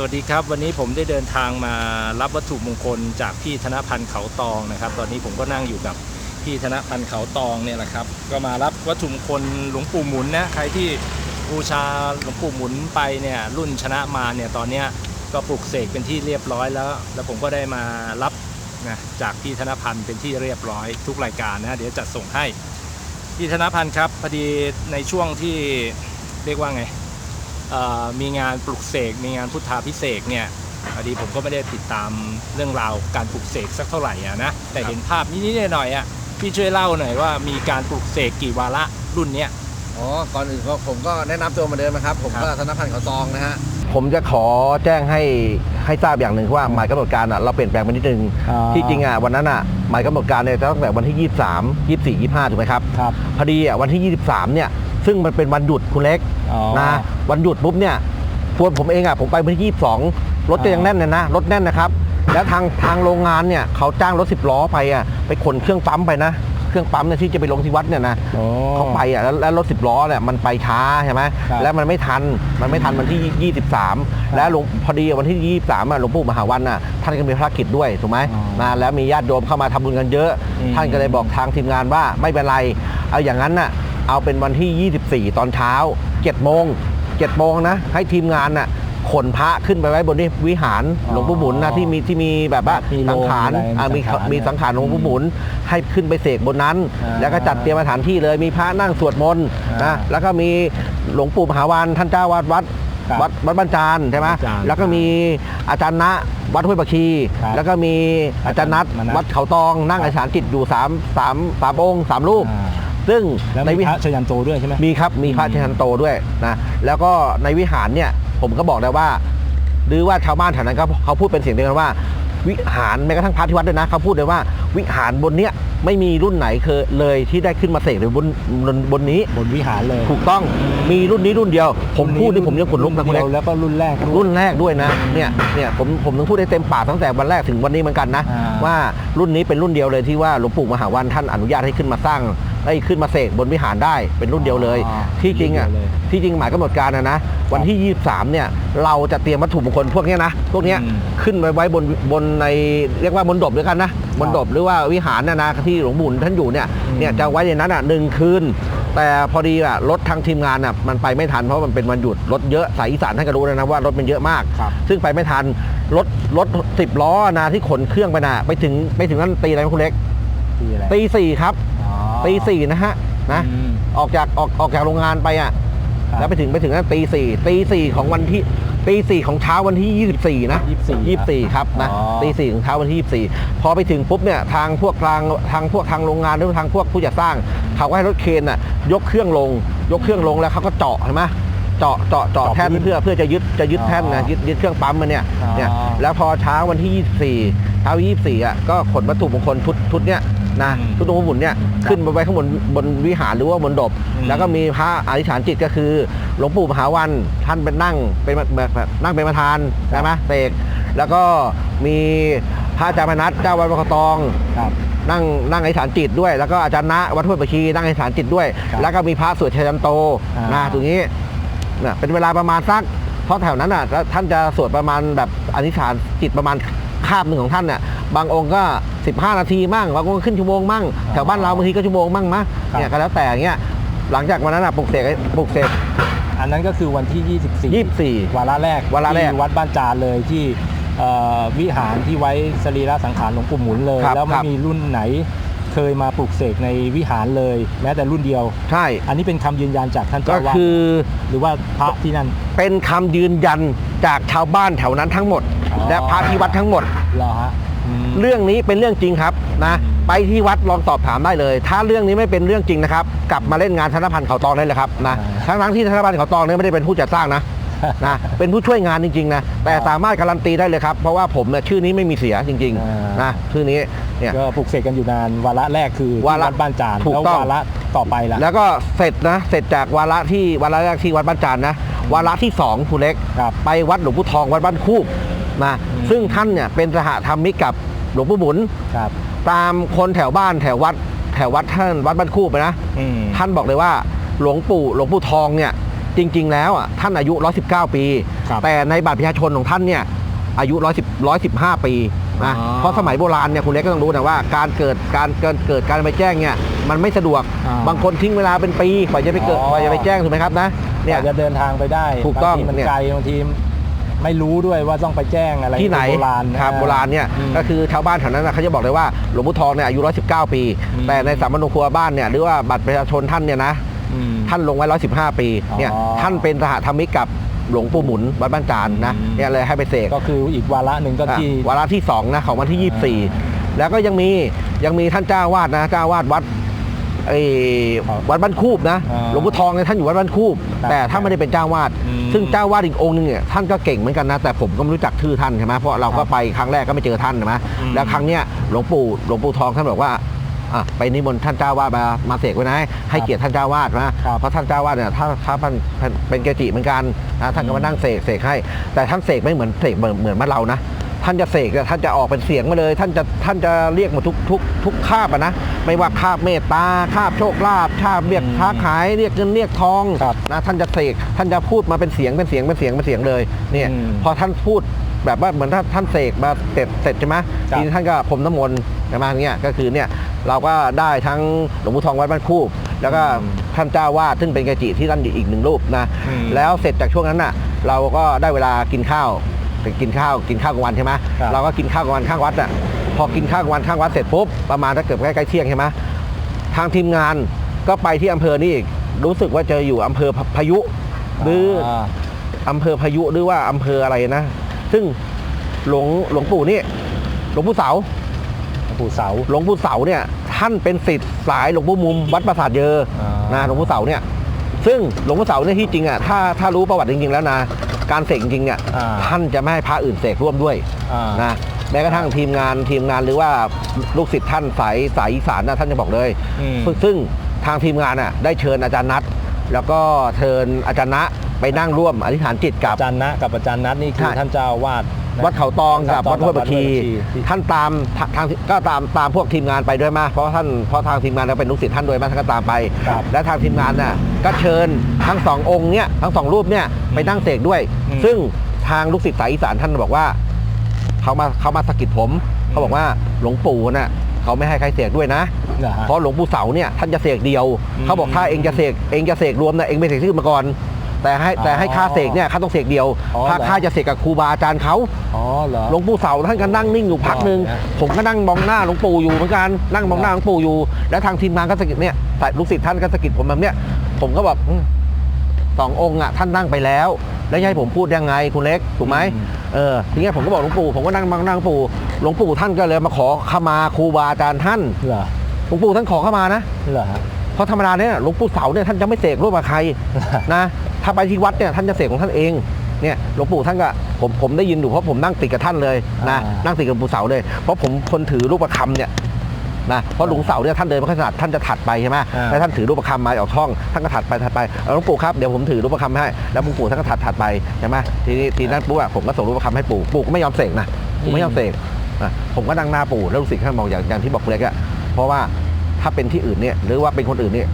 สวัสดีครับ วันนี้ผมได้เดินทางมารับวัตถุมงคลจากพี่ธนพันธ์เขาตองนะครับ ตอนนี้ผมก็นั่งอยู่กับพี่ธนพันธ์เขาตองเนี่ยแหละครับ ก็มารับวัตถุมงคลหลวงปู่หมุนนะใครที่บูชาหลวงปู่หมุนไปเนี่ยรุ่นชนะมาเนี่ยตอนเนี้ยก็ปลุกเสกเป็นที่เรียบร้อยแล้ว แล้วผมก็ได้มารับนะจากพี่ธนพันธ์เป็นที่เรียบร้อยทุกรายการนะเดี๋ยวจัดส่งให้พี่ธนพันธ์ครับพอดีในช่วงที่เรียกว่าไง มีงานปลุกเสกมีงานพุทธาพิเศษกเนี่ยพอดีผมก็ไม่ได้ติดตามเรื่องราวการปลุกเสกสักเท่าไหร่อะนะแต่เห็นภาพนิดๆหน่อยๆอะพี่ช่วยเล่าหน่อยว่ามีการปลุกเสกกี่วาระรุ่นเนี้ยอ๋อ ก่อนอื่นก็ผมก็แนะนำตัวเหมาเดิมนะครับ ผมครับก็ธนพันธ์เขาตองนะฮะ ผมจะขอแจ้งให้ให้ทราบอย่างหนึ่งว่าหมายกำหนดการอะเราเปลี่ยนแปลงไปนิดนึงที่จริงอะวันนั้นอะหมายกำหนดการเนี่ยจะตั้งแต่วันที่ 23 24 25 ถูกไหมครับ ครับ พอดีอะวันที่ 23 เนี่ย ซึ่งมันเป็นวันหยุดคุณเล็กอ๋อ นะวันหยุดปุ๊บเนี่ยส่วนผมเองอะผมไปวันที่22รถก็ยังแน่นเลยนะรถแน่นนะครับ แล้วทางทางโรงงานเนี่ยเขาจ้างรถ10ล้อไปอะไปขนเครื่องปั๊มไปนะเครื่องปั๊มเนี่ยที่จะไปลงที่วัดเนี่ยนะเขาไปอะแล้วแล้วรถสิบล้อเนี่ยมันไปช้าใช่ไหมครับแล้วมันไม่ทันมันไม่ทันวันที่ 23 แล้วหลวงพอดีวันที่ 23อะหลวงปู่มหาวันอะท่านก็มีภารกิจด้วยถูกไหมอ๋อนะแล้วมีญาติโยมเข้ามาทำบุญกันเยอะ อืมท่านก็เลยบอกทางทีมงานว่าไม่เป็นไร เอาอย่างนั้นน่ะ เอาเป็นวันที่ 24 ตอนเช้า7โมง7โมงนะ ให้ทีมงานน่ะขนพระขึ้นไปไว้บนนี่วิหารหลวงปู่หมุนนะที่มีที่มีแบบว่ามีโลสังงขารมีอะไรอะมีมีสังขารมีสังขารหลวงปู่หมุน ให้ขึ้นไปเสกบนนั้นอ่าแล้วก็จัดเตรียมสถานที่เลยมีพระนั่งสวดมนต์อ่านะแล้วก็มีหลวงปู่มหาวันท่านเจ้าวาดวัดครับวัดวัดบ้านจานใช่ไหมบ้านจานแล้วก็มีอาจารย์ณะวัดห้วยบักชีครับแล้วก็มีอาจารย์นัทมานัทวัดเขาตองนั่งครับอธิษฐานจิตอยู่สามสามสามองค์สามรูปอ่า ซึ่งแล้วในมีวิพระชยันโตด้วยใช่ไหม มีครับมีพระอืมเชยันโตด้วยนะแล้วก็ในวิหารเนี่ยผมก็บอกแล้วว่า หรือว่าชาวบ้านแถวนั้นก็เขาพูดเป็นเสียงเดียวกันว่า วิหารแม้กระทั่งพระที่วัดด้วยนะเขาพูดเลยว่า วิหารบนเนี้ยไม่มีรุ่นไหนเคยเลยที่ได้ขึ้นมาเสกเลยบนบนบนนี้ บนวิหารเลยถูกต้องมีรุ่นนี้รุ่นเดียว ผมพูดนี่ผมยังขนลุกนะคุณเดีเล็ยกวแล้วก็รุ่นแรกด้วย รุ่นแรกด้วยนะเนี่ยเนี่ยผมผมต้องพูดได้เต็มปากตั้งแต่วันแรกถึงวันนี้เหมือนกันนะ อ่า ว่ารุ่นนี้เป็นรุ่นเดียวเลยที่ว่าหลวงปู่มหาวันท่านอนุญาตให้ขึ้นมาสร้าง ให้ขึ้นมาเสกบนวิหารได้เป็นรุ่นเดียวเลย อ๋อที่จริงอะรุ่นเดียวเลยที่จริงหมายกำหนดการนะนะวันที่ 23เนี่ยเราจะเตรียมวัตถุมงคลพวกเนี้ยนะพวกเนี้ยอืม ขึ้นไว้ไว้บนบนในเรียกว่าบนดบด้วยกันนะบนดบหรือว่าวิหารนะนะที่หลวงปู่ท่านอยู่เนี่ยอืมเนี่ยจะไว้ในนั้นอะหนึ่งคืน แต่พอดีอะรถทางทีมงานอะมันไปไม่ทันเพราะมันเป็นวันหยุดรถเยอะสายอีสานท่านก็รู้แล้วนะว่ารถมันเยอะมาก ครับ ซึ่งไปไม่ทันรถรถสิบล้อนะที่ขนเครื่องไปนะไปถึงไปถึงนั่นตีอะไรไหมคุณเล็ก ปีอะไร ตีสี่ครับอ๋อ ตีสี่นะฮะนะอืม ออกจากออกออกจากโรงงานไปอะครับ แล้วไปถึงไปถึงนั่นตีสี่ตีสี่ของวันที่ตีสี่ของเช้าวันที่24นะ 24 24 ครับนะอ๋อ ตีสี่ของเช้าวันที่ 24 พอไปถึงปุ๊บเนี่ยทางพวกทางทางพวกทางโรงงานหรือทางพวกผู้จัดสร้าง เขาก็ให้รถเคนน่ะยกเครื่องลง ยกเครื่องลงแล้วเขาก็เจาะเห็นไหมเจาะเจาะเจาะเจาะแท่นพื้นเพื่อเพื่อจะยึดจะยึดอ๋อแท่นนะยึดยึดเครื่องปั๊มมันเนี่ยอ๋อเนี่ยแล้วพอเช้าวันที่ 24เช้า24อะก็ขนวัตถุมงคลชุดชุดเนี้ย นะอืมชุดหลวงปู่หมุนเนี่ยขึ้นไปไว้ข้างบนบนวิหารหรือว่าบนดบอืมแล้วก็มีพระอธิษฐานจิตก็คือหลวงปู่มหาวันท่านเป็นนั่งเป็นแบบแบบนั่งเป็นประธานใช่ไหมเสกแล้วก็มีพระอาจารย์มนัสเจ้าวัดพระคตองครับนั่งนั่งอธิษฐานจิตด้วย แล้วก็อาจารย์ณะวัดห้วยประชีนั่งอธิษฐานจิตด้วยครับแล้วก็มีพระสวดชัยยันโตอ่านนะตรงนี้นะเป็นเวลาประมาณสักเพราะแถวนั้นอะแล้วท่านจะสวดประมาณแบบอธิษฐานจิตประมาณ คาบหนึ่งของท่านเนี่ยบางองค์ก็ 15 นาทีมั่งบางองค์ก็ขึ้นชั่วโมงมั่งแถวบ้านเราบางทีก็ชั่วโมงมั่งมะเนี่ยก็แล้วแต่อย่างเงี้ยหลังจากวันนั้นอะปลุกเสกปลุกเสกอันนั้นก็คือวันที่ 24 24 วาระแรกวาระแรกที่วัดบ้านจานเลยที่เอ่อวิหารที่ไว้สรีระสังขารหลวงปู่หมุนเลย ครับแล้วคไม่รับ มีรุ่นไหน เคยมาปลุกเสกในวิหารเลย แม้แต่รุ่นเดียว ใช่ อันนี้เป็นคำยืนยันจากท่านก็เจ้าอาวาสคือหรือว่าพระที่นั่น เป็นคำยืนยันจากชาวบ้านแถวนั้นทั้งหมด อ๋อ และพระที่วัดทั้งหมด เหรอฮะอืม เรื่องนี้เป็นเรื่องจริงครับนะไปที่วัดลองสอบถามได้เลย ถ้าเรื่องนี้ไม่เป็นเรื่องจริงนะครับ กลับมาเล่นงานธนพันธ์เขาตองได้เลยครับนะทั้งทั้งๆที่ธนพันธ์เขาตองเนี่ยไม่ได้เป็นผู้จัดสร้างนะ นะเป็นผู้ช่วยงานจริงๆนะแต่สามารถการันตีได้เลยครับ เพราะว่าผมเนี่ยชื่อนี้ไม่มีเสียจริงๆนะชื่อนี้เนี่ยก็ปลุกเสกกันอยู่นานวาระแรกคือที่วาระวัดบ้านจานถูกแล้วต้องวาระต่อไปล่ะแล้วก็เสร็จนะเสร็จจากวาระที่วาระแรกที่วัดบ้านจานนะวาระที่สองคุณเล็กครับไปวัดหลวงปู่ทองวัดบ้านคูบนะอืมซึ่งท่านเนี่ยเป็นสหธรรมิกกับหลวงปู่หมุนครับตามคนแถวบ้านแถววัดแถววัดท่านวัดบ้านคูบไปนะอืมท่านบอกเลยว่าหลวงปู่หลวงปู่ทองเนี่ย จริง ๆ แล้วอะท่านอายุ 119 ปี ครับแต่ในบัตรประชาชนของท่านเนี่ยอายุ 110 115 ปีนะอ๋อเพราะสมัยโบราณเนี่ยคุณเล็กก็ต้องรู้นะว่าการเกิดการเกิดเกิดการไปแจ้งเนี่ยมันไม่สะดวกอ่า บางคนทิ้งเวลาเป็นปีกว่าจะไปเกิดอ๋อกว่าจะไปแจ้งถูกไหมครับนะเนี่เนี่ย ยจะเดินทางไปได้ถูกต้องบางทีมันเนี่ย ไกลบางทีไม่รู้ด้วยว่าต้องไปแจ้งอะไรที่ไหนโบราณนะ ครับโบราณเนี่ยอืมก็คือชาวบ้านแถวนั้นนะเขาจะบอกเลยว่าหลวงปู่ทองเนี่ยอายุ 119 ปี อืมแต่ในสามัญครัวบ้านเนี่ยหรือว่าบัตรประชาชนท่านเนี่ยนะอืม ท่านลงไว้ 115 ปีเนี่ยอ๋อท่านเป็นสหธรรมิกกับหลวงปู่หมุนวัดบ้านจานนะอืมเนี่ยเลยให้ไปเสกก็คืออีกวาระหนึ่งก็ที่อะวาระที่2นะของวันที่อ่า24 แล้วก็ยังมียังมีท่านเจ้าวาดนะเจ้าวาดวัดไอ้ครับวัดบ้านคูบนะอ่าหลวงปู่ทองเนี่ยท่านอยู่วัดบ้านคูบครับแต่ท่านไม่ได้เป็นเจ้าวาดอืมซึ่งเจ้าวาดอีกองค์นึงเนี่ยท่านก็เก่งเหมือนกันนะแต่ผมก็ไม่รู้จักชื่อท่านใช่ไหมเพราะเราก็ครับไปครั้งแรกก็ไม่เจอท่านใช่ไหมอืมแล้วครั้งเนี้ยหลวงปู่หลวงปู่ทองท่านบอกว่า อะไปนิมนต์ท่านเจ้าวาดมามาเสกไว้นะให้ให้เกียรติท่านเจ้าวาดนะครับเพราะท่านเจ้าวาดเนี่ยถ้าถ้าท่านเป็นเกจิเหมือนกันนะท่านก็มานั่งเสกเสกให้ แต่ท่านเสกไม่เหมือนเสกเหมือนเหมือนมานเรานะท่านจะเสกเนี่ยท่านจะออกเป็นเสียงมาเลย ท่านจะท่านจะเรียกหมดทุกทุกทุกคาบอะนะไม่ว่าคาบเมตตาคาบโชคลาภคาบเรียกอืมค้าขายเรียกเงินเรียกทองครับนะท่านจะเสกท่านจะพูดมาเป็นเสียงเป็นเสียงเป็นเสียงเป็นเสียงเลยเนี่ยอืมพอท่านพูดแบบว่าเหมือนท่านท่านเสกมาเสร็จเสร็จใช่ไหมครับทีนี้ท่านก็พรมน้ำมนต์ใช่ไหมเนี่ยก็คือเนี่ย เราก็ได้ทั้งหลวงปู่ทองวัดบ้านคูบแล้วก็ท่านเจ้าวาดซึ่งเป็นเกจิที่ท่านอีกหนึ่งรูปนะอืมแล้วเสร็จจากช่วงนั้นน่ะ เราก็ได้เวลากินข้าวไปกินข้าวกินข้าวกลางวันใช่ไหมครับ เราก็กินข้าวกลางวันข้างวัดน่ะพอกินข้าวกลางวันข้างวัดเสร็จปุ๊บประมาณถ้าเกิดใกล้ๆเที่ยงใช่ไหมทางทีมงานก็ไปที่อำเภอนี่อีกรู้สึกว่าจะอยู่อำเภอพายุหรืออาอำเภอพายุหรือว่าอำเภออะไรนะ ซึ่งหลวงหลวงปู่นี่หลวงปู่เสาหลวง ปู่เสาหลวงปู่เสาเนี่ยท่านเป็นศิษย์สายหลวงปู่มุมวัดปราสาทเยออ่านนะหลวงปู่เสาเนี่ยซึ่งหลวงปู่เสาเนี่ยที่จริงอะถ้าถ้ารู้ประวัติจริง ๆ แล้วนะ การเสกจริงๆเนี่ยอ่าท่านจะไม่ให้พระอื่นเสกร่วมด้วยอ่านะแม้กระทั่งทีมงานทีมงานหรือว่าลูกศิษย์ท่านสายสายอีสานนะท่านจะบอกเลยอืมซึ่งซึ่งทางทีมงานน่ะได้เชิญอาจารย์นัทแล้วก็เชิญอาจารย์นะไปนั่งร่วมอธิษฐานจิตกับอาจารย์นะกับอาจารย์นัทนี่คือใช่ท่านเจ้าอาวาดนะ วัดเขาตองกับวัวัดดเขาห้วยตองบักชีวัดห้วยบักชีท่านตามทางทางก็ตามตามพวกทีมงานไปด้วยมาเพราะท่านเพราะทางทีมงานเราเป็นลูกศิษย์ท่านด้วยมาท่านก็ตามไปครับและทางทีมงานน่ะก็เชิญทั้งสององค์เนี่ยทั้งสองรูปเนี่ยไปนั่งเสกด้วยอืมซึ่งทางลูกศิษย์สายอีสานท่านบอกว่าเขามาเขามาสะกิดผมเขาบอกว่าหลวงปู่น่ะเขาไม่ให้ใครเสกด้วยนะเหรอฮะเพราะหลวงปู่เสาเนี่ยท่านจะเสกเดียวอืมเขาบอกถ้าเองจะเสกเองจะเสกรวมนะเองไม่เสกชื่อมาก่อน แต่ให้แต่ให้ข้าเสกเนี่ยข้าต้องเสกเดียวอ๋อถ้าเหรอข้าจะเสกกับครูบาอาจารย์เขาอ๋อเหรอ หลวงปู่เสาท่านก็นั่งนิ่งอยู่พักหนึ่งอ๋อนะผมก็นั่งมองหน้าหลวงปู่อยู่เหมือนกันนั่งมองหน้าหลวงปู่อยู่ แล้วทางทีมงานก็สะกิดเนี่ยแต่ลูกศิษย์ท่านก็สะกิดผมแบบเนี้ยผมก็แบบอืมสององค์อะท่านนั่งไปแล้ว แล้วจะให้ผมพูดยังไงคุณเล็กถูกไหมอืม เออทีเนี้ยผมก็บอกหลวงปู่ผมก็นั่งมองหน้าหลวงปู่หลวงปู่ท่านก็เลยมาขอขมาครูบาอาจารย์ท่านเหรอหลวงปู่ท่านขอขมานะ เหรอฮะ เพราะธรรมดาเนี่ยหลวงปู่เสาเนี่ยท่านจะไม่เสกร่วมกับใครนะ ถ้าไปที่วัดเนี่ยท่านจะเสกของท่านเองเนี่ยหลวงปู่ท่านก็ผมผมได้ยินอยู่เพราะผมนั่งติดกับท่านเลยนะอ่านั่นั่งติดกับหลวงปู่เสาเลยเพราะผมคนถือรูปประคำเนี่ยนะเพราะหลวงเสาเนี่ยท่านเดินไม่ค่อยถนัดท่านจะถัดไปใช่ไหมอ่าแล้วท่านถือรูปประคำมาออกช่องท่านก็ถัดไปถัดไปเอาหลวงปู่ครับเดี๋ยวผมถือรูปประคำให้แล้วหลวงปู่ท่านก็ถัดถัดไปใช่ไหมทีนี้ทีนั้นปุ๊บอะผมก็ส่งรูปประคำให้ปู่ปู่ก็ไม่ยอมเสกนะปู่ไม่ยอมเสกนะผมก็นั่งหน้าปู่แล้วลูกศิษย์ท่านบอกอย่างอย่างที่บอกเล็กอะเพราะว่าถ้าเป็นที่อื่นเนี่ยหรือว่าเป็นคนอื่นเนี่ย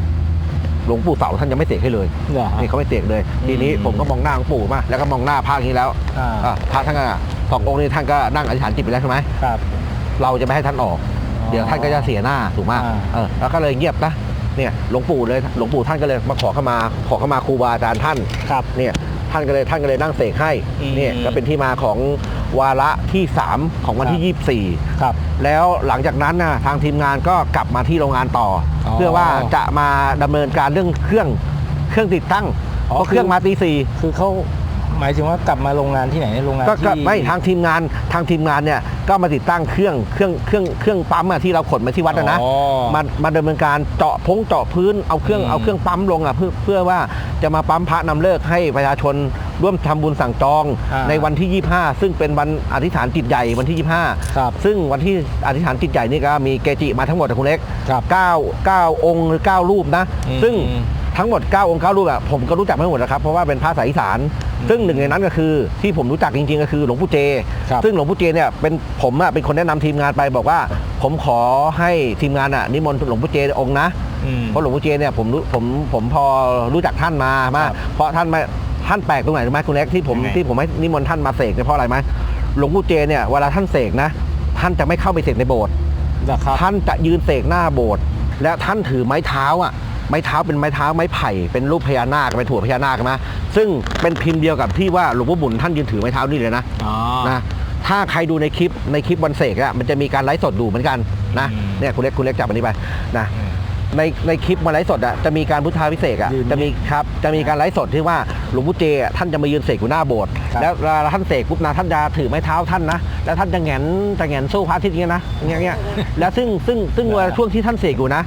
หลวงปู่เสาท่านจะไม่เสกให้เลยเหรอฮะ นี่เขาไม่เสกเลย ทีนี้อืมผมก็มองหน้าหลวงปู่มาแล้วก็มองหน้าพระอย่างนี้แล้วอ่า อะพระท่านก็สององค์นี้ท่านก็นั่งอธิษฐานจิตไปแล้วใช่ไหมครับ เราจะไม่ให้ท่านออกอ๋อเดี๋ยวท่านก็จะเสียหน้าถูกไหมอ่า เออแล้วก็เลยเงียบนะเนี่ยหลวงปู่เลยหลวงปู่ท่านก็เลยมาขอเข้ามาขอเข้ามาครูบาอาจารย์ท่าน ครับ เนี่ยท่านก็เลยท่านก็เลยนั่งเสกให้อืม เนี่ยก็เป็นที่มาของ วาระที่ 3 ของวันที่ 24 ครับ แล้วหลังจากนั้นนะทางทีมงานก็กลับมาที่โรงงานต่อออเพื่อว่าจะมาดำเนินการเรื่องเครื่องเครื่องติดตั้งอ๋อเพราะเครื่องคือ มาตีสี่ คือเขาห มายถึงว่ากลับมาโรงงานที่ไหนโรงงานก็ก็ที่ไม่ทางทีมงานทางทีมงานเนี่ยก็มาติดตั้งเครื่องเครื่องเครื่องเครื่องปั๊มอะที่เราขนมาที่วัดอะนะ อ๋อ มามาดำเนินการเจาะพงเจาะพื้นเอาเครื่องอืมเอาเครื่องปั๊มลงอะเพื่อเพื่อว่าจะมาปั๊มพระนำเลิกให้ประชาชนร่วมทำบุญสั่งจองอ่าในวันที่ 25 ซึ่งเป็นวันอธิษฐานจิตใหญ่วันที่ 25 ครับซึ่งวันที่อธิษฐานจิตใหญ่นี่ก็มีเกจิมาทั้งหมดอะคุณเล็กครับ9 9องค์หรือ 9 รูปนะ อืมซึ่ง ทั้งหมด 9 องค์9รูปอะผมก็รู้จักไม่หมดนะครับเพราะว่าเป็นพระสายอีสานซึ่งหนึ่งในนั้นก็คือที่ผมรู้จักจริงๆ ก็คือหลวงปู่เจ ครับ ซึ่งหลวงปู่เจเนี่ยเป็นผมอะเป็นคนแนะนำทีมงานไปบอกว่า ผมขอให้ทีมงานอะนิมนต์หลวงปู่เจองค์นะ อืม เพราะหลวงปู่เจเนี่ยผมรู้ผมผมพอรู้จักท่านมามา ครับเพราะท่านมาท่านแปลกตรงไหนรู้ไหมคุณเล็กที่ผมยังไง ที่ผมให้นิมนต์ท่านมาเสกเนี่ยเพราะอะไรไหมหลวงปู่เจเนี่ยเวลาท่านเสกนะ ท่านจะไม่เข้าไปเสกในโบสถ์นะครับ ท่านจะยืนเสกหน้าโบสถ์และท่านถือไม้เท้าอะ ไม้เท้าเป็นไม้เท้าไม้ไผ่เป็นรูปพญานาคเป็นถั่วพญานาคนะซึ่งเป็นพิมพ์เดียวกับที่ว่าหลวงพ่อบุญท่านยืนถือไม้เท้านี่เลยนะอ๋อ นะถ้าใครดูในคลิปในคลิปวันเสกอะมันจะมีการไลฟ์สดดูเหมือนกันนะอืม เนี่ยคุณเล็กคุณเล็กจับอันนี้ไปนะอืมในในคลิปมาไลฟ์สดอะจะมีการพุทธาพิเศษกอะยืนจะมีครับจะมีการไลฟ์สดที่ว่าหลวงพ่อเจอะท่านจะมายืนเสกอยู่หน้าโบสถ์ครับ แล้วเวลาท่านเสกปุ๊บนะท่านจะถือไม้เท้าท่านนะแล้วท่านจะแหงนจะแหงนสู้พระอาทิตย์อย่างเงี้ยนะอย่างเงี้ยอย่างเงี้ยแล้วซึ่งซึ่งซึ่งเวลาช่วงที่ท่านเสกอยู่นะ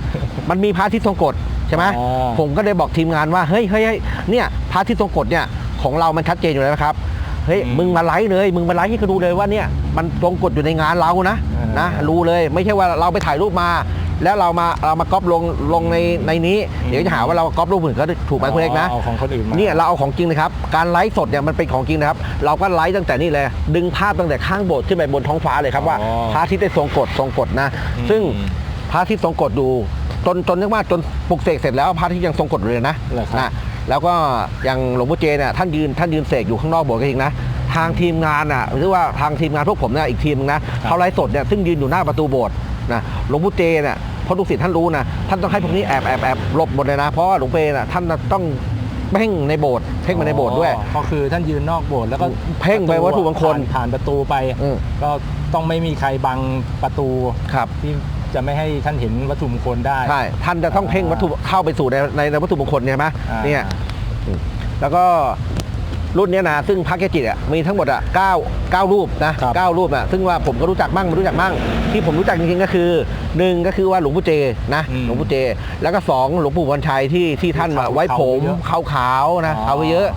มันมีพระอาทิตย์ทรงกฎ ใช่ไหมอ๋อ ผมก็เลยบอกทีมงานว่าเฮ้ยเฮ้ยเฮ้ยเนี่ยพระอาทิตย์ทรงกฎเนี่ยของเรามันชัดเจนอยู่แล้วนะครับเฮ้ยอืมมึงมาไลฟ์เลย มึงมาไลฟ์ให้เขาดูเลยว่าเนี่ยมันตรงกฎอยู่ในงานเรานะอ่านนะรู้เลยไม่ใช่ว่าเราไปถ่ายรูปมา แล้วเรามาเรามาก๊อปลงลงในในนี้ เดี๋ยวจะหาว่าเราก๊อปรูปอื่นก็ถูกไหมคุณเอกนะ เอาของคนอื่นมา เนี่ยเราเอาของจริงนะครับ การไลฟ์สดเนี่ยมันเป็นของจริงนะครับ เราก็ไลฟ์ตั้งแต่นี่เลย ดึงภาพตั้งแต่ข้างโบสถ์ขึ้นไปบนท้องฟ้าเลยครับว่าอ๋อพระอาทิตย์ได้ทรงกฎทรงกฎนะอืมซึ่งพระอาทิตย์ทรงกฎดู จนจนเรียกว่าจนปลุกเสกเสร็จแล้วพระอาทิตย์ยังทรงกฎอยู่เลยนะเหรอครับ นะแล้วก็อย่างหลวงพ่อเจเนี่ยท่านยืนท่านยืนเสกอยู่ข้างนอกโบสถ์ก็จริงนะทางทีมงานอะหรือว่าทางทีมงานพวกผมเนี่ยอีกทีมนึงนะเขาไลฟ์สดเนี่ยซึ่งยืนอยู่หน้าประตูโบสถ์นะหลวงพ่อเจเนี่ยเพราะลูกศิษย์ท่านรู้นะท่านต้องให้พวกนี้แอบแอบแอบหลบหมดเลยนะเพราะว่าหลวงเปน่ะท่านต้องเพ่งในโบสถ์เพ่งมาในโบสถ์ด้วย อ๋อก็คือท่านยืนนอกโบสถ์แล้วก็เพ่งไปวัตถุมงคลผ่านผ่านประตูไป อืม ก็ต้องไม่มีใครบังประตูครับ ที่ จะไม่ให้ท่านเห็นวัตถุมงคลได้ ใช่ท่านจะต้องเพ่งวัตถุเข้าไปสู่ในในในวัตถุมงคลเนี่ยใช่ไหมอ่า เนี่ยอืมแล้วก็รุ่นเนี้ยนะซึ่งพระเกจิอะมีทั้งหมดอะเก้าเก้ารูปนะครับ เก้ารูปอะซึ่งว่าผมก็รู้จักมั่งไม่รู้จักมั่ง ที่ผมรู้จักจริงๆก็คือหนึ่งก็คือว่าหลวงปู่เจนะอืมหลวงปู่เจ แล้วก็สองหลวงปู่วันชัยที่ที่ท่านเขาไว้ผมเขาเยอะขาวๆนะอ๋อเขาไว้เยอะ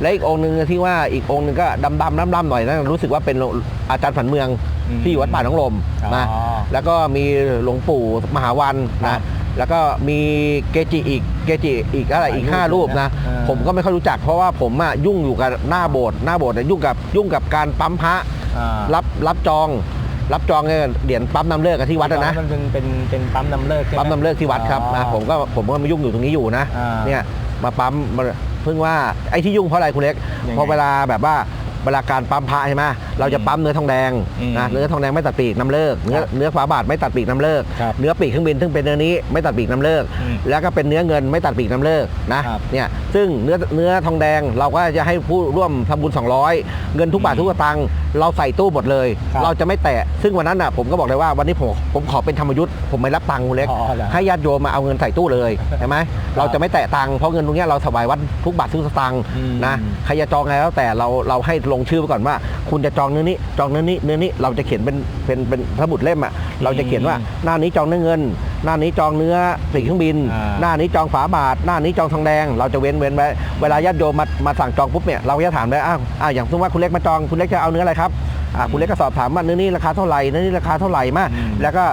และอีกองค์หนึ่งที่ว่าอีกองค์หนึ่งก็ดำๆน้ำๆหน่อยนะรู้สึกว่าเป็นอาจารย์ผันเมืองอืม ที่อยู่วัดป่าหนองลมนะอ๋อแล้วก็มีหลวงปู่มหาวันครันะบแล้วก็มีเกจิอีกเกจิอีกอะไรอีกหลายรูป5รูปนะเลยนะเออผมก็ไม่ค่อยรู้จักเพราะว่าผมอะยุ่งอยู่กับหน้าโบสถ์หน้าโบสถ์เนี่ยยุ่งกับยุ่งกับการปั๊มพระอ่ารับรับจอง รับจองเนี่ยเหรียญปั๊มน้ำเลิกกับที่วัดอะนะมันเป็นเป็นเป็นปั๊มน้ำเลิกใช่ไหปั๊มน้ำเลิกที่วัดครับนะอ๋อผมก็ผมก็มายุ่งอยู่ตรงนี้อยู่นะอ่าเนี่ยมาปั๊มมาเพิ่งว่าไอ้ที่ยุ่งเพราะอะไรคุณเล็กยังไงเพราะเวลาแบบว่า เวลาการปั๊มพระใช่ไหมเราจะปั๊มเนื้อทองแดงอืมนะเนื้อทองแดงไม่ตัดปีกน้ำเลิก เนื้อครับเนื้อฝาบาทไม่ตัดปีกน้ำเลิก ครับเนื้อปีกเครื่องบินซึ่งเป็นเนื้อนี้ไม่ตัดปีกน้ำเลิก อืมแล้วก็เป็นเนื้อเงินไม่ตัดปีกน้ำเลิกนะครับ เนี่ยซึ่งเนื้อเนื้อทองแดงเราก็จะให้ผู้ร่วมทำบุญ 200 เงินทุกบาททุกสตางค์เราใส่ตู้หมดเลย ครับ เราจะไม่แตะซึ่งวันนั้นน่ะผมก็บอกเลยว่าวันนี้ผมผมขอเป็นธรรมยุทธ์ผมไม่รับตังค์คุณเล็ก อ๋อเหรอ ให้ญาติโยมมาเอาเงินใส่ตู้เลยใช่ไหมเราจะไม่แตะตังค์เพราะเงินตรงเนี้ยเราถวายวัดทุกบาททุกสตางค์อืมนะใครจะจองไงแล้วแต่เราเราให้ลงชื่อไว้ก่อนว่า คุณจะจองเนื้อนี้ จองเนื้อนี้เนื้อนี้เราจะเขียนเป็นเป็นเป็นสมุดเล่มอะเราจะเขียนว่าหน้านี้จองเนื้อเงิน หน้านี้จองเนื้อปีกเครื่องบิน อ่า หน้านี้จองฝาบาท หน้านี้จองทองแดง เราจะเว้นเว้นไว้เวลาญาติโยมมามาสั่งจองปุ๊บเนี่ยเราก็จะถามเลยอ้าวอ่าอย่างสมมติว่าคุณเล็กมาจองคุณเล็กจะเอาเนื้ออะไรครับอ่าคุณเล็กก็สอบถามว่าเนื้อนี้ราคาเท่าไหร่เนื้อนี้ราคาเท่าไหร่มาอืมแล้วก็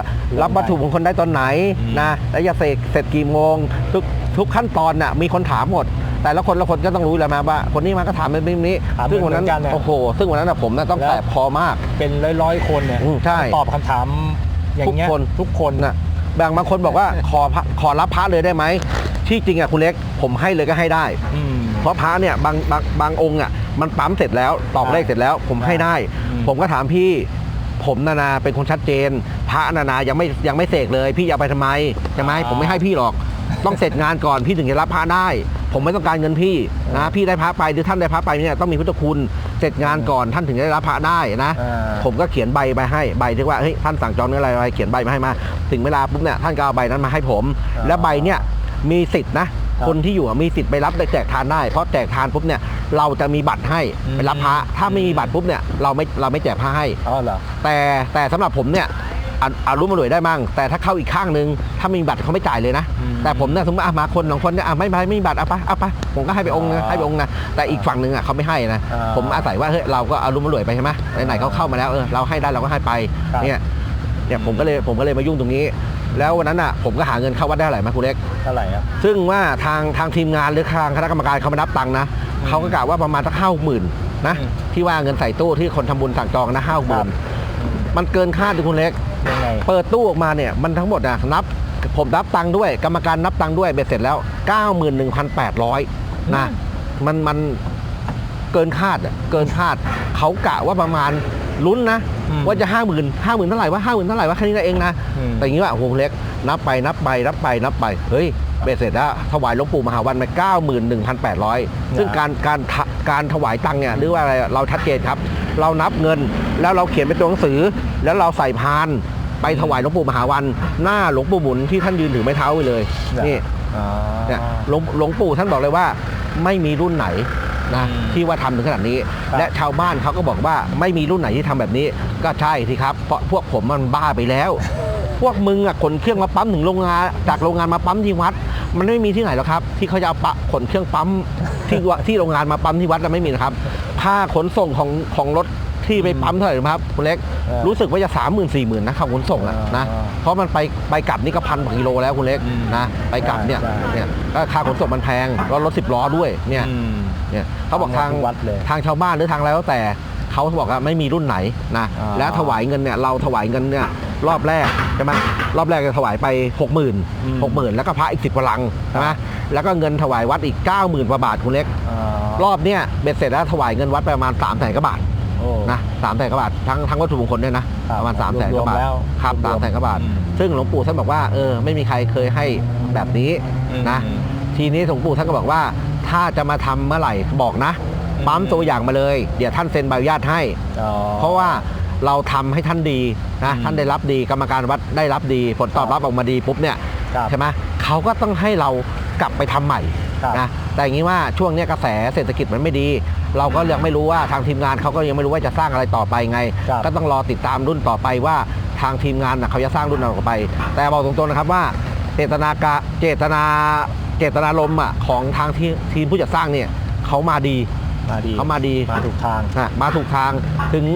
รับวัตถุมงคลได้ตอนไหนอืมนะแล้วจะเสร็จเสร็จกี่โมงทุกทุกขั้นตอนน่ะมีคนถามหมด แต่ละคนละคนก็ต้องรู้แหล้วมาว่า คนนี้มาก็ถามแบบนี้ ถามซึ่งวันนั้นเหมือนกันนะโอ้โห ซึ่งวันนั้นน่ะผมน่ะต้องแล้วแสบคอมาก เป็นร้อยร้อยๆคนเนี่ยอืมใช่ตอบคำถามอย่างเงี้ยทุกคน ทุกคนนะบางบางคนบอกว่า ขอพระขอรับพระเลยได้ไหมที่จริงอะคุณเล็กผมให้เลยก็ให้ได้ อืม เพราะพระเนี่ยบางบางบางองค์อะมันปั๊มเสร็จแล้วตอกเลขเสร็จแล้ว ผมให้ได้ อืม ผมก็ถามพี่ ผมนานาเป็นคนชัดเจน พระนานายังไม่ยังไม่เสกเลย พี่จะเอาไปทำไมใช่ไหมผมไม่ให้พี่หรอก ต้องเสร็จงานก่อนพี่ถึงจะรับพระได้ ผมไม่ต้องการเงินพี่นะพี่ได้พระไปหรือท่านได้พระไปเนี่ยต้องมีพุทธคุณเสร็จงานก่อนท่านถึงจะได้รับพระได้นะอ่าผมก็เขียนใบไปให้ใบที่ว่าเฮ้ยท่านสั่งจองเนื้ออะไรอะไรเขียนใบมาให้มา ถึงเวลาปุ๊บเนี่ยท่านก็เอาใบนั้นมาให้ผมอ่าแล้วใบเนี่ยมีสิทธิ์นะครับคนที่อยู่อะมีสิทธิ์ไปรับไปแจกทานได้เพราะแจกทานปุ๊บเนี่ยเราจะมีบัตรให้อืมไปรับพระถ้าไม่มีบัตรปุ๊บเนี่ยเราไม่เราไม่แจกพระให้อ๋อเหรอแต่แต่สำหรับผมเนี่ย อาอารู้มาหน่วยได้มั่งแต่ถ้าเข้าอีกข้างนึง ถ้าไม่มีบัตรเขาไม่จ่ายเลยนะอืมแต่ผมเนี่ยสมมติอะมาคนสองคนเนี่ยอะไม่ไม่ไม่มีบัตรเอาไปเอาไปผมก็ให้ไปองค์นึงอ๋อให้ไปองค์นะแต่อีกฝั่งหนึ่งอะเขาไม่ให้นะอ่าผมอาศัยว่าเฮ้ยเราก็เอารู้มาหน่วยไปใช่ไหมไหนๆเขาเข้ามาแล้วเออเราให้ได้เราก็ให้ไปครับเนี่ยเนี่ยผมก็เลยผมก็เลยมายุ่งตรงนี้ แล้ววันนั้นอะผมก็หาเงินเข้าวัดได้เท่าไหร่ไหมคุณเล็กเท่าไหร่ครับซึ่งว่าทางทางทีมงานหรือทางคณะกรรมการเขามานับตังค์นะอืมเขาก็กล่าวว่าประมาณสักห้าหมื่นนะอืมที่ว่าเงินใส่ตู้ที่คนทำบุญสั่งจองนะห้าหมื่นมันเกินคาดดิคุณเล็ก ยังไง เปิดตู้ออกมาเนี่ยมันทั้งหมดอะนับผมนับตังค์ด้วย กรรมการนับตังค์ด้วยเบ็ดเสร็จแล้ว 91,800นะมันมันเกินคาดอะเกินคาดเขากะว่าประมาณลุ้นนะ อืมว่าจะห้าหมื่นห้าหมื่นเท่าไหร่ว่าห้าหมื่นเท่าไหร่ว่าแค่นี้นะเองนะอืม แต่อย่างนี้ว่าโอ้โหเล็กนับไปนับไปนับไปนับไปเฮ้ยเบ็ดเสร็จแล้วถวายหลวงปู่มหาวันไปเก้าหมื่นหนึ่งพันแปดร้อยซึ่งการการทะการถวายตังค์เนี่ยหรือว่าอะไรเราชัดเจนครับ เรานับเงินแล้วเราเขียนเป็นตัวหนังสือ แล้วเราใส่พานไปถวายหลวงปู่มหาวัน หน้าหลวงปู่หมุนที่ท่านยืนถือไม้เท้าไว้เลยนี่อ๋อเนี่ยหลวงหลวงปู่ท่านบอกเลยว่าไม่มีรุ่นไหนนะอืมที่ว่าทำถึงขนาดนี้ ครับ และชาวบ้านเขาก็บอกว่าไม่มีรุ่นไหนที่ทำแบบนี้ ก็ใช่สิครับเพราะพวกผมมันบ้าไปแล้ว พวกมึงอะขนเครื่องมาปั๊มถึงโรงงานจากโรงงานมาปั๊มที่วัด มันไม่มีที่ไหนหรอกครับ ที่เขาจะเอาปะขนเครื่องปั๊มที่วะที่โรงงานมาปั๊มที่วัดเราไม่มีนะครับค่าขนส่งของของรถ ที่ไปปั๊มเท่าไหร่รู้ไหมครับคุณเล็กเออรู้สึกว่าจะสามหมื่นสี่หมื่นนะค่าขนส่งอะนะอ่าเพราะมันไปไปกลับนี่ก็พันกว่ากิโลแล้วคุณเล็กอืมนะไปกลับเนี่ยใช่ใช่ เนี่ยก็ค่าขนส่งมันแพงแล้วรถสิบล้อด้วยเนี่ย อืม เนี่ยเขาบอกทางเอามาที่วัดเลยทางชาวบ้านหรือทางอะไรแล้วแต่เขาบอกว่าไม่มีรุ่นไหนนะอ่าแล้วถวายเงินเนี่ยเราถวายเงินเนี่ยรอบแรกใช่ไหมรอบแรกจะถวายไปหกหมื่นอืมหกหมื่นแล้วก็พระอีกสิบกว่าลังใช่ไหมครับแล้วก็เงินถวายวัดอีกเก้าหมื่นกว่าบาทคุณเล็กอ๋อรอบเนี่ยเบ็ดเสร็จแล้วถวายเงินวัดไปประมาณสามแสนกว่าบาท โอ้นะสามแสนกว่าบาททั้งทั้งวัตถุมงคลด้วยนะครับประมาณสามแสนกว่าบาทรวมๆแล้วครับรวสามมๆแสนกว่าบาท อืมซึ่งหลวงปู่ท่านบอกว่าเออไม่มีใครเคยให้แบบนี้นะ อืม ทีนี้หลวงปู่ท่านก็บอกว่า ถ้าจะมาทำเมื่อไหร่บอกนะอืม ปั๊มตัวอย่างมาเลย เดี๋ยวท่านเซ็นใบอนุญาตให้ อ๋อ เพราะว่าเราทำให้ท่านดีนะอืมท่านได้รับดีกรรมการวัดได้รับดี ผลตอบรับออกมาดีปุ๊บเนี่ยครับ ใช่ไหมเขาก็ต้องให้เรากลับไปทำใหม่ครับ นะแต่อย่างนี้ว่าช่วงเนี้ยกระแสเศรษฐกิจมันไม่ดี เราก็ยังไม่รู้ว่าทางทีมงานเขาก็ยังไม่รู้ว่าจะสร้างอะไรต่อไปไงครับก็ต้องรอติดตามรุ่นต่อไปว่าทางทีมงานนะเขาจะสร้างรุ่นอะไรต่อไป แต่บอกตรงๆนะครับว่าเจตนากะเจตนาเจตนารมณ์อะของทางที่ทีมผู้จัดสร้างเนี่ยเขามาดี มาดีเขามาดีมาถูกทางนะมาถูกทาง ถึง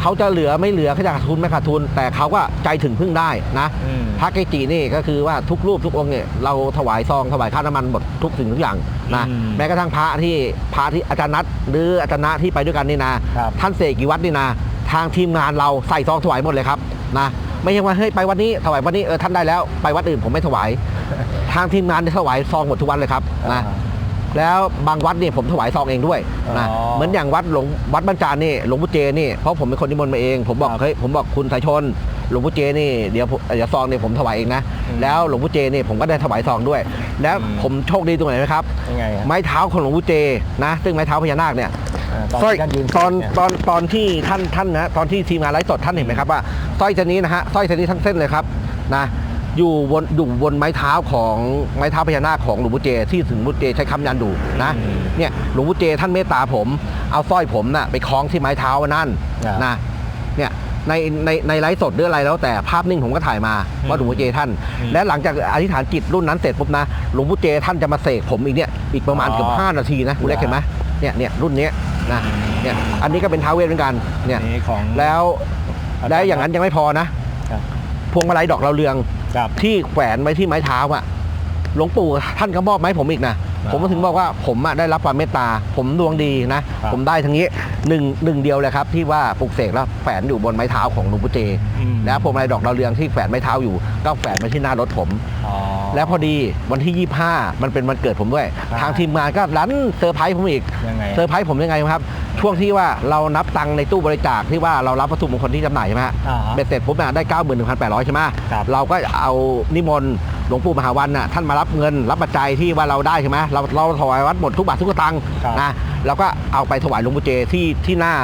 เขาจะเหลือไม่เหลือเขาจะขาดทุนไม่ขาดทุน แต่เขาก็ใจถึงพึ่งได้นะอืมพระเกจินี่ก็คือว่าทุกรูปทุกองค์เนี่ยเราถวายซองถวายค่าน้ำมันหมดทุกสิ่งทุกอย่างนะอืมแม้กระทั่งพระที่พระที่อาจารย์นัทหรืออาจารย์นะที่ไปด้วยกันนี่นะครับท่านเสกกี่วัดนี่นะ ทางทีมงานเราใส่ซองถวายหมดเลยครับนะไม่ใช่ว่าเฮ้ยไปวันนี้ถวายวันนี้เออท่านได้แล้วไปวัดอื่นผมไม่ถวาย ทางทีมงานเนี่ยถวายซองหมดทุกวันเลยครับนะอ่า แล้วบางวัดเนี่ยผมถวายซองเองด้วยนะอ๋อเหมือนอย่างวัดหลวงวัดบ้านจานนี่หลวงปู่เจนี่เพราะผมเป็นคนนิมนต์มาเอง ผมบอกครับเฮ้ยผมบอกคุณสายชน หลวงปู่เจนี่เดี๋ยวผมเดี๋ยวซองเนี่ยผมถวายเองนะอืมแล้วหลวงปู่เจนี่ผมก็ได้ถวายซองด้วย แล้วอืม ผมโชคดีตรงไหนไหมครับ ยังไงฮะไม้เท้าของหลวงปู่เจนะซึ่งไม้เท้าพญานาคเนี่ย อ่าตอนสร้อยที่ท่านยืนตอนเนี่ยตอนตอนที่ท่านท่านนะตอนที่ทีมงานไลฟ์สดท่านเห็นไหมครับว่าสร้อยเส้นนี้นะฮะสร้อยเส้นนี้ทั้งเส้นเลยครับนะ อยู่บนอยู่บนไม้เท้าของไม้เท้าพญานาคของหลวงปู่เจ ที่ถึงหลวงปู่เจใช้คำยันดูนะอืมเนี่ยหลวงปู่เจท่านเมตตาผมเอาสร้อยผมน่ะไปคล้องที่ไม้เท้านั่นครับนะเนี่ยในในในไลฟ์สดหรืออะไรแล้วแต่ภาพนิ่งผมก็ถ่ายมาอืมว่าหลวงปู่เจท่านอืมและหลังจากอธิษฐานจิตรุ่นนั้นเสร็จปุ๊บนะหลวงปู่เจท่านจะมาเสกผมอีกเนี่ยอีกประมาณอ๋อเกือบห้านาทีนะคุณเล็กเห็นไหมเนี่ยเนี่ยรุ่นเนี้ยนะเนี่ยอันนี้ก็เป็นท้าวเวทเหมือนกันเนี่ยนี่ของแล้วอาจารย์แล้วอย่างนั้นยังไม่พอนะครับพวงมาลัยดอกเราวเรือง ครับ ที่แขวนไว้ที่ไม้เท้าอะหลวงปู่ท่านก็มอบไมาให้ผมอีกนะอ๋อผมก็ถึงบอกว่าผมอะได้รับความเมตตา ผมดวงดีนะ ครับผมได้ทั้งนี้หนึ่งหนึ่งเดียวเลยครับ ที่ว่าปลุกเสกแล้วแฝนอยู่บนไม้เท้าของหลวงปู่เจอืม แล้วพวงมาลัยดอกดาวเรืองที่แฝนไม้เท้าอยู่ ก็แฝนมาที่หน้ารถผม อ๋อ แล้วพอดีวันที่ 25 มันเป็นวันเกิดผมด้วย ครับ ทางทีมงานก็รันเซอร์ไพรส์ผมอีกยังไงเซอร์ไพรส์ผมยังไงครับ ช่วงที่ว่าเรานับตังค์ในตู้บริจาคที่ว่าเรารับวัตถุมงคลที่จำหน่ายใช่ไหมฮะอ่าฮะ เบ็ดเสร็จปุ๊บน่ะได้ 91,800 ใช่ไหมครับเราก็เอานิมนต์หลวงปู่มหาวันน่ะท่านมารับเงินรับปัจจัยที่ว่าเราได้ใช่ไหมเราเราถวายวัดหมดทุกบาททุกสตังค์ครับ นะเราก็เอาไปถวายหลวงปู่เจที่ที่หน้า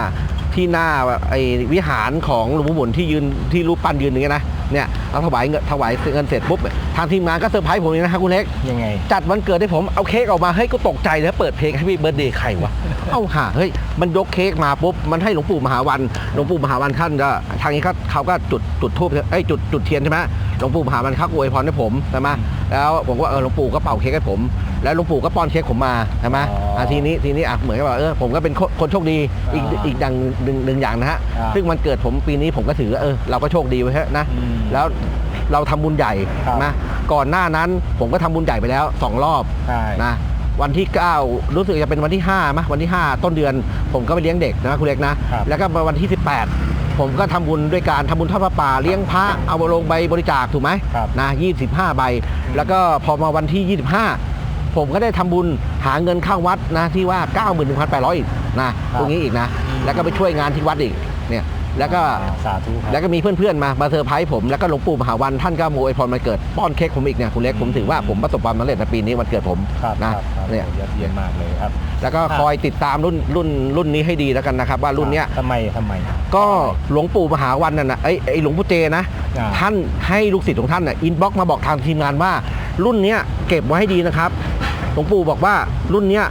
ที่หน้าไอ้วิหารของหลวงปู่หมุนที่ยืนที่รูปปั้นยืนอย่างเงี้ยนะเนี่ยเราถวายเงินถวายเงินเสร็จปุ๊บทางทีมงานก็เซอร์ไพรส์ผมเลยนะครับคุณเล็ก ยังไง จัดวันเกิดให้ผมเอาเค้กออกมาเฮ้ยก็ตกใจแล้วเปิดเพลงให้พี่เบิร์ดเดย์ใครวะ เอาหาเฮ้ย มันยกเค้กมาปุ๊บมันให้หลวงปู่มหาวันหลวงปู่มหาวันท่านก็ทางนี้เขาเขาก็จุดจุดทูบเอ้ยจุดจุดเทียนใช่ไหมหลวงปู่มหาวันเขาก็อวยพรให้ผมใช่ไหมแล้วผมก็เออหลวงปู่ก็เป่าเค้กให้ผม แล้วหลวงปู่ก็ป้อนเค้กผมมาใช่ไหมอ๋ออะทีนี้ทีนี้อะเหมือนกับว่าเออผมก็เป็นคนคนโชคดีอีกอ่าอีกอย่างหนึ่งหนึ่งอย่างนะฮะอ่าซึ่งวันเกิดผมปีนี้ผมก็ถือว่าเออเราก็โชคดีไว้เถอะนะอืมแล้วเราทำบุญใหญ่ครับนะก่อนหน้านั้นผมก็ทำบุญใหญ่ไปแล้วสองรอบใช่นะ วันที่ 9 รู้สึกจะเป็นวันที่5มั้ยวันที่ 5 ต้นเดือน ผมก็ไปเลี้ยงเด็กนะคุณเล็กนะ ครับ แล้วก็วันที่ 18 ผมก็ทำบุญด้วยการทำบุญทอดพระป่าเลี้ยงพระเอาลงใบบริจาคถูกไหม ครับ นะ25 ใบ แล้วก็พอมาวันที่ 25 ผมก็ได้ทำบุญหาเงินเข้าวัดนะที่ว่า 91,800 อีกนะตรงนี้อีกนะ แล้วก็ไปช่วยงานที่วัดอีก เนี่ย แล้วก็สาธุครับ แล้วก็มีเพื่อนๆมามาเซอร์ไพรส์ผมแล้วก็หลวงปู่มหาวันท่านก็มาอวยพรวันเกิดป้อนเค้กผมอีกเนี่ยคุณเล็กผมถือว่าผมประสบความสำเร็จในปีนี้วันเกิดผมครับนะครับครับเนี่ยยอดเยี่ยมมากเลยครับแล้วก็คอยติดตามรุ่นรุ่นรุ่นนี้ให้ดีแล้วกันนะครับ ว่ารุ่นเนี้ยทำไมทำไม ก็หลวงปู่มหาวันนั่นนะไอ้ไอ้หลวงปู่เจนะ อ่า ท่านให้ลูกศิษย์ของท่านน่ะอินบ็อกมาบอกทางทีมงานว่า รุ่นเนี้ยเก็บไว้ให้ดีนะครับหลวงปู่บอกว่ารุ่นเนี้ย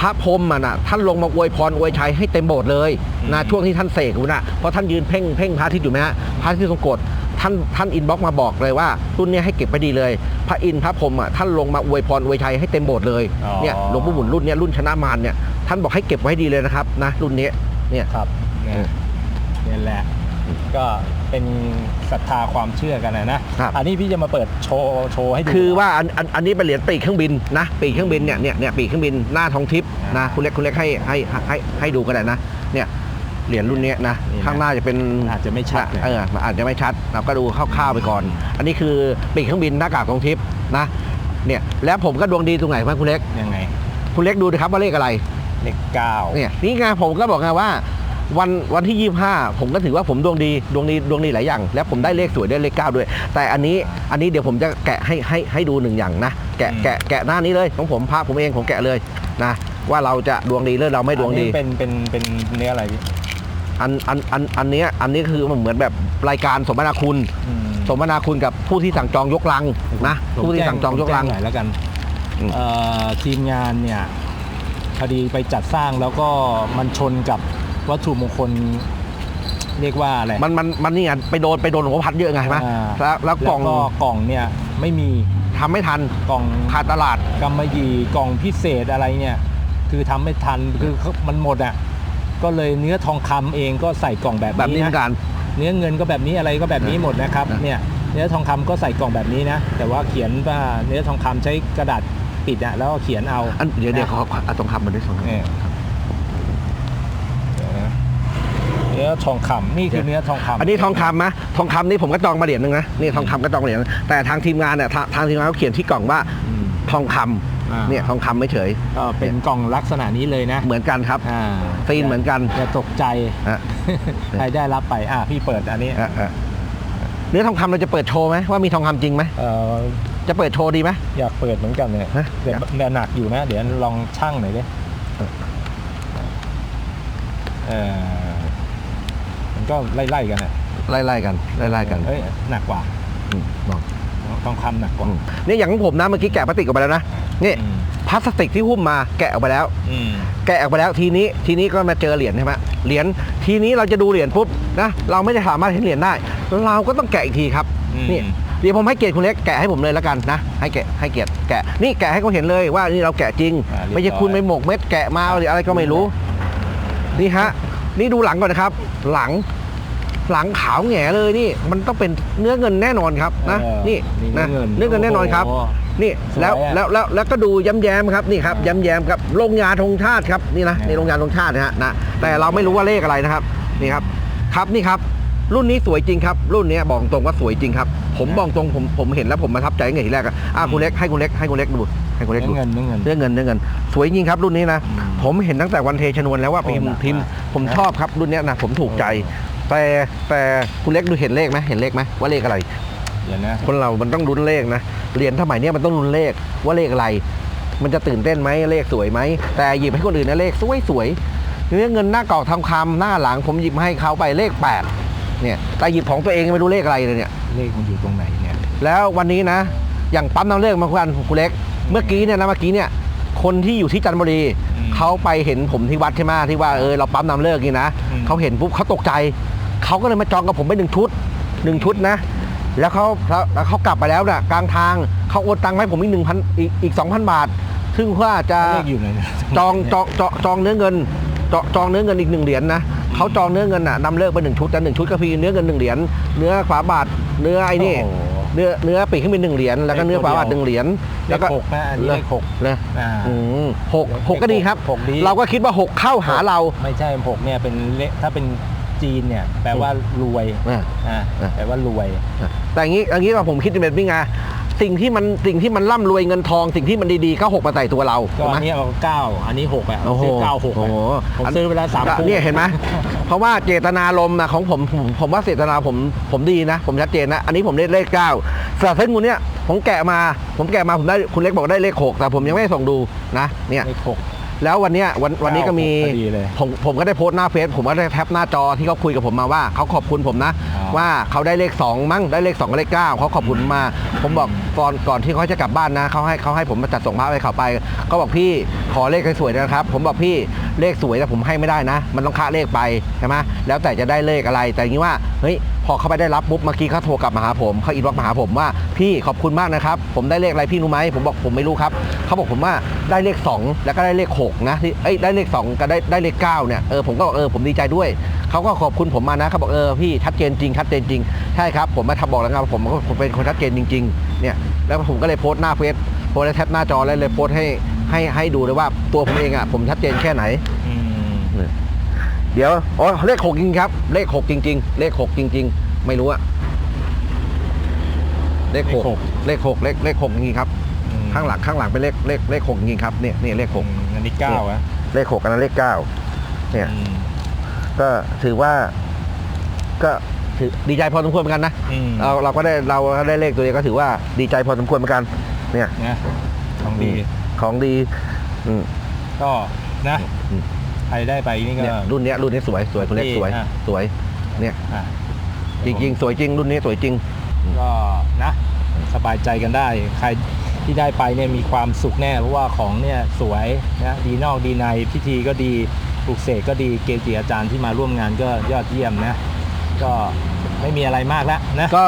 พระพรหมอะนะท่านลงมาอวยพรอวยชัยให้เต็มโบสถ์เลยนะช่วงที่ท่านเสกอยู่นะเพราะท่านยืนเพ่งเพ่งพระอาทิตย์อยู่ไหมฮะพระอาทิตย์ทรงกฎท่านท่านอินบ็อกมาบอกเลยว่ารุ่นเนี้ยให้เก็บไว้ดีเลย พระอินทร์พระพรหมอะท่านลงมาอวยพรอวยชัยให้เต็มโบสถ์เลยอ๋อ เนี่ยหลวงปู่หมุนรุ่นเนี้ยรุ่นชนะมารเนี่ยท่านบอกให้เก็บไว้ให้ดีเลยนะครับนะรุ่นนี้เนี่ย ครับเนี่ยเนี่ยแหละ ก็เป็นศรัทธาความเชื่อกันนะนะครับ อันนี้พี่จะมาเปิดโชว์โชว์ให้ดู คือว่าอันอันอันนี้เป็นเหรียญปีกเครื่องบินนะปีกเครื่องบินเนี่ยเนี่ยเนี่ยปีกเครื่องบินหน้าทองทิพย์อ่านะคุณเล็กคุณเล็กให้ให้ให้ให้ดูกันเลยนะเนี่ยเหรียญรุ่นเนี้ยนะนี่นะข้างหน้าจะเป็นอาจจะไม่ชัดเลยเอออาจจะไม่ชัดเราก็ดูคร่าวๆไปก่อน อันนี้คือปีกเครื่องบินหน้ากากทองทิพย์นะเนี่ยแล้วผมก็ดวงดีตรงไหนบ้างคุณเล็กยังไงคุณเล็กดูนะครับว่าเลขอะไร เลขเก้าเนี่ยนี่ไงผมก็บอกไงว่า วันวันที่ 25 ผมก็ถือว่าผมดวงดีดวงดีดวงดีหลายอย่าง แล้วผมได้เลขสวยได้เลขเก้าด้วย แต่อันนี้อันนี้เดี๋ยวผมจะแกะให้ให้ให้ดูหนึ่งอย่างนะแกะแกะแกะหน้านี้เลยของผมพาผมเองผมแกะเลยนะว่าเราจะดวงดีหรือเราไม่ดวงดี อันนี้เป็นเป็นเป็นเนื้ออะไรพี่อันอันอันอันเนี้ยอันนี้คือมันเหมือนแบบรายการสมนาคุณ อืมสมนาคุณกับผู้ที่สั่งจองยกลังนะผมผู้ที่สั่งจองยกลัง ผมแจ้หน่อยแล้วกันอืม เอ่อทีมงานเนี่ยพอดีไปจัดสร้างแล้วก็มันชนกับ วัตถุมงคลเรียกว่าอะไรมันมันมันนี่ไงไปโดนไปโดนหลวงพ่อพัดเยอะไงใช่ไหมอ่าแล้วแล้วกล่องกล่องเนี่ยไม่มีทำไม่ทันกล่องขาดตลาด กำมะหยี่กล่องพิเศษอะไรเนี่ย คือทำไม่ทันคือมันหมดอะก็เลยเนื้อทองคำเองก็ใส่กล่องแบบแบบนี้นี้เหมือนกันะนเนื้อเงินก็แบบนี้อะไรก็แบบนี้หมดนะครับนะ เนี่ยเนื้อทองคำก็ใส่กล่องแบบนี้นะ แต่ว่าเขียนว่าเนื้อทองคำใช้กระดาษปิดอะแล้วก็เขียนเอาอันเดี๋ยวเดี๋ยวนะขอขอเอาตรงคำมาด้วยสองคำ เออเดี๋ยวนะเนื้อ ทองคำนี่คือเนื้อทองคำอันนี้ทองคำนะทองคำนี่ผมก็จองมาเหรียญหนึ่งนะนี่ทองคำก็จองเหรียญแต่ทางทีมงานเนี่ยทางทางทีมงานเขาเขียนที่กล่องว่าอืมทองคำอ่าเนี่ยทองคำไม่เฉยก็เป็นกล่องลักษณะนี้เลยนะ เหมือนกันครับอ่าซีนเหมือนกันอย่าตกใจอะใครได้รับไปอะพี่เปิดอันนี้อะอะเนื้อทองคำเราจะเปิดโชว์ไหมว่ามีทองคำจริงไหมเอ่อจะเปิดโชว์ดีไหมอยากเปิดเหมือนกันเนี่ยฮะเดี๋ยวเดี๋ยวหนักอยู่นะ เดี๋ยวลองชั่งหน่อยดิเออมัน ก็ไล่ๆกันอะไล่ๆกันไล่ๆกันเอ้ยหนักกว่าอืมลองทองคำหนักกว่าอืมเนี่ยอย่างของผมนะเมื่อกี้แกะพลาสติกออกไปแล้วนะนี่อืมพลาสติกที่หุ้มมาแกะออกไปแล้ว อืม แกะออกไปแล้วทีนี้ทีนี้ก็มาเจอเหรียญใช่ไหมเหรียญทีนี้เราจะดูเหรียญปุ๊บนะเราไม่ได้สามารถเห็นเหรียญได้ เราก็ต้องแกะอีกทีครับอืม นี่เดี๋ยวผมให้เกียรติคุณเล็กแกะให้ผมเลยแล้วกันนะให้แกะให้เกียรติแกะนี่แกะให้เขาเห็นเลยว่านี่เราแกะจริง อ่าเรียบร้อย ไม่ใช่คุณไปหมกเม็ดแกะมาหรืออะไรก็ไม่รู้ นี่ฮะ นี่ดูหลังก่อนนะครับ หลัง หลังขาวแหง่เลยนี่ มันต้องเป็นเนื้อเงินแน่นอนครับนะ เออนี่นี่นะเนื้เนื้ออเงิเงินนแน่นอนครับ โอ้โหนี่สวยแล้วอะแล้วแล้วแล้วก็ดูย้ำแย้มครับนี่ครับย้ำแย้มครับลงยาธงชาติครับนี่นะอ่านี่ลงยาธงชาตินะฮะนะแต่เราไม่รู้ว่าเลขอะไรนะครับนี่ครับครับนี่ครับ รุ่นนี้สวยจริงครับ รุ่นนี้บอกตรงว่าสวยจริงครับ ผมบอกตรงผมผมเห็นแล้วผมประทับใจตั้งแต่ทีแรกอะอะคุณเล็กให้คุณเล็กให้คุณเล็กดูให้คุณเล็กเนื้ดูอเงินเนื้อเงิน เรื่องเงินเรื่องเงิน สวยจริงครับรุ่นนี้นะ อืมผมเห็นตั้งแต่วันเทชนวนแล้วว่าโอ้พิมหนัพ์กพิมพ์มากผมนะชอบครับรุ่นเนี้ยนะผมถูกใจ แต่แต่คุณเล็กดูเห็นเลขไหมเห็นเลขไหมว่าเลขอะไร เดี๋ยวนะคนเรามันต้องลุ้นเลขนะเหรียญสมัยเนี้ยมันต้องลุ้นเลขว่าเลขอะไร มันจะตื่นเต้นไหมเลขสวยไหมแต่หยิบให้คนอื่นนะเลขสวยสวยเนื้อเงินหน้ากรอกทองคำหน้าหลังผมหยิบให้เขาไปเลขแปดเนี่ยแต่หยิบของตัวเองไม่รู้เลขอะไรเลยเนี่ยเลขมันอยู่ตรงไหนเนี่ยแล้ววันนี้นะ อย่างปั๊มน้ำเลือกมาคุยกันคุณเล็ก เมื่อกี้เนี่ยนะเมื่อกี้เนี่ยคนที่อยู่ที่จันทบุรีอืมเขาไปเห็นผมที่วัดใช่ไหมที่ว่าเออเราปั๊มน้ำเลิกนี่นะอืมเขาเห็นปุ๊บเขาตกใจ เขาก็เลยมาจองกับผมไปหนึ่งชุดหนึ่งชุดนะ แล้วเขาแล้วแล้วเขากลับไปแล้วนะกลางทางเขาโอนตังค์มาให้ผมอีกหนึ่งพันอีกอีกสองพันบาท ซึ่งว่าจะเลขอยู่ไหนเนี่ยจองจองจองจองเนื้อเงินจองจองเนื้อเงินอีกหนึ่งเหรียญนะเขาจองเนื้อเงินน่ะนำเลิกไปหนึ่งชุดแต่หนึ่งชุดก็คือเนื้อเงินหนึ่งเหรียญเนื้อฝาบาทเนื้อไอ้นี่โอ้โหเนื้อเนื้อปีกขึ้นเป็นหนึ่งเหรียญแล้วก็เนื้อฝาบาทหนึ่งเหรียญเลขหกนะอันนี้เลขหกเลยอ่าอืมหกหกก็ดีครับหกดีเราก็คิดว่าหกเข้าหาเราไม่ใช่หกเนี่ยเป็นเลขถ้าเป็น จีนเนี่ยแปลว่ารวยอ่าอ่าอ่าแปลว่ารวย แต่อย่างนี้อย่างนี้เราผมคิดเป็นพี่ไงสิ่งที่มันสิ่งที่มันร่ำรวยเงินทองสิ่งที่มันดีๆก็หกมาใส่ตัวเราก็ถูกไหมอันนี้เอาเก้าอันนี้หกอะโอ้โหซื้อเก้าหกโอ้อะโหผมซื้อไปแล้วสามคู่เนี่ยเห็นไหมเพราะว่าเจตนารมณ์นะของผมผมผมว่าเจตนาผมผมดีนะ ผมชัดเจนนะ อันนี้ผมได้เลขเก้าสำเส้นงูเนี่ยผมแกะมา ผมแกะมาผมได้คุณเล็กบอกได้เลขหกแต่ผมยังไม่ได้ส่งดูนะเนี่ยเลขหก แล้ววันเนี้ยวันวันนี้ก็มีพอดีเลยผมผมก็ได้โพสต์หน้าเฟซผมก็ได้แท็บหน้าจอที่เขาคุยกับผมมาว่าเขาขอบคุณผมนะอ๋อว่าเขาได้เลข 2 มั้งได้เลข2กับเลข9เขาขอบคุณมา ผมบอกก่อนก่อนที่เขาจะกลับบ้านนะเขาให้เขาให้ผมมาจัดส่งพระให้เขาไปเขาบอกพี่ขอเลขสวยๆนะครับ ผมบอกพี่เลขสวยแต่ผมให้ไม่ได้นะ มันต้องค่าเลขไปใช่ไหมแล้วแต่จะได้เลขอะไรแต่อย่างนี้ว่าเฮ้ยพ อเขาไปได้รับปุ๊บเมื่อกี้เขาโทรกลับมาหาผมเขาอีบ็อกมาหาผมว่าพี่ขอบคุณมากนะครับ ผมได้เลขอะไรพี่รู้ไหมผมบอกผมไม่รู้ครับเขาบอกผมว่าได้เลข 2 แล้วก็ได้เลข6นะที่เอ้ยได้เลข 2กับได้ได้เลข9เนี่ยเออผมก็บอกเออผมดีใจด้วยเขาก็ขอบคุณผมมานะเขาบอกเออพี่ชัดเจนจริงชัดเจนจริงใช่ครับผมมาทำบอกแล้วไงว่าผมก็ผมเป็นคนชัดเจนจริงๆเนี่ยแล้วผมก็เลยโพสต์หน้าเฟซโพสต์ในแท็บหน้าจอแล้วเลยโพสต์ให้ให้ให้ดูเลยว่าตัวผมเองอะผมชัดเจนแค่ไหน เดี๋ยวอ๋อเลขหกจริงครับ เลขหกจริง ๆ เลขหกจริง ๆ ไม่รู้อะเลขหกเลขหกเลขเลขหกจริงๆครับอืมข้างหลังข้างหลังเป็นเลขเลขเลขหกจริงๆครับเนี่ยเนี่ยเลขหกอืมอันนี้เก้าอะเลขหกอันนั้นเลขเก้าเนี่ยอืมก็ถือว่า ก็ถือดีใจพอสมควรเหมือนกันนะอืมเราเราก็ได้เราก็ได้เลขตัวนี้ก็ถือว่าดีใจพอสมควรเหมือนกัน เนี่ยนะของดีของดีอืมก็นะอืม ใครได้ไปนี่ก็ เนี่ยรุ่นเนี้ยรุ่นนี้สวยสวยคุณเล็กนี่สวย อะ สวย เนี่ยอะจริง ๆ สวยจริง รุ่นนี้สวยจริง ก็นะสบายใจกันได้ ใครที่ได้ไปเนี่ยมีความสุขแน่ เพราะว่าของเนี่ยสวยนะดีนอกดีในพิธีก็ดีปลูกเสกก็ดีเกจิอาจารย์ที่มาร่วมงานก็ยอดเยี่ยมนะ ก็ไม่มีอะไรมากแล้วนะ ก็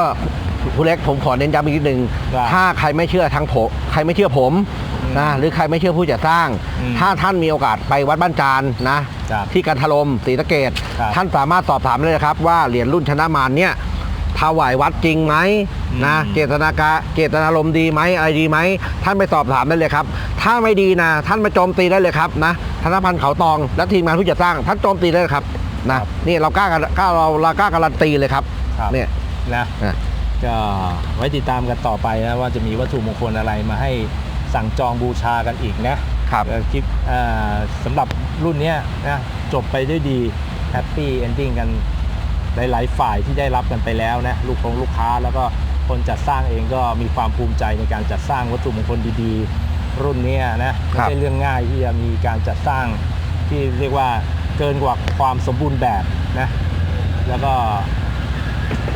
คุณเล็กผมขอเน้นย้ำอีกนิดนึง ว่า ถ้าใครไม่เชื่อทางผมใครไม่เชื่อผมอืม นะหรือใครไม่เชื่อผู้จัดสร้าง อืมถ้าท่านมีโอกาสไปวัดบ้านจานนะ ครับที่กันทลมศรีสะเกดครับท่านสามารถสอบถามได้เลยครับ ว่าเหรียญรุ่นชนะมารเนี่ยถวายวัดจริงไหมอืมนะเจตนากะเจตนารมณ์ดีไหมอะไรดีไหมท่านไปสอบถามได้เลยครับ ถ้าไม่ดีนะ ท่านมาโจมตีได้เลยครับนะธนพันธ์เขาตองและทีมงานผู้จัดสร้างท่านโจมตีได้เลยครับนะนี่เรากล้ากันกล้าเราเรากล้าการันตีเลยครับครับ เนี่ยนะอะก็ไว้ติดตามกันต่อไปนะว่าจะมีวัตถุมงคลอะไรมาให้ สั่งจองบูชากันอีกนะครับเอ่อคลิปอ่าสำหรับรุ่นเนี้ยนะจบไปด้วยดีแฮปปี้เอนดิ้งกันหลายๆฝ่ายที่ได้รับกันไปแล้วนะลูกคงลูกค้าแล้วก็คนจัดสร้างเองก็มีความภูมิใจในการจัดสร้างวัตถุมงคลดีๆ รุ่นเนี้ยนะไม่ครับใช่เรื่องง่ายที่จะมีการจัดสร้างที่เรียกว่าเกินกว่าความสมบูรณ์แบบนะแล้วก็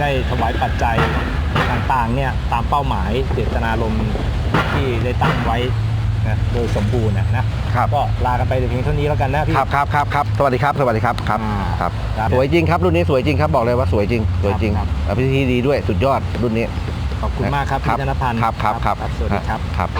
ได้ถวายปัจจัยต่างๆเนี่ยตามเป้าหมายเจตนารมณ์ ที่ได้ตั้งไว้นะโดยสมบูรณ์นะนะครับก็ลากันไปแต่เพียงเท่านี้แล้วกันนะพี่ ครับครับครับครับสวัสดีครับ สวัสดีครับครับอ่าครับ ครับสวยจริงครับรุ่นนี้สวยจริงครับบอกเลยว่าสวยจริงสวยจริงครับอะพิธีดีด้วยสุดยอดรุ่นนี้ ขอบคุณมากครับพี่ธนพันธ์ครับครับครับสวัสดีครับ ครับ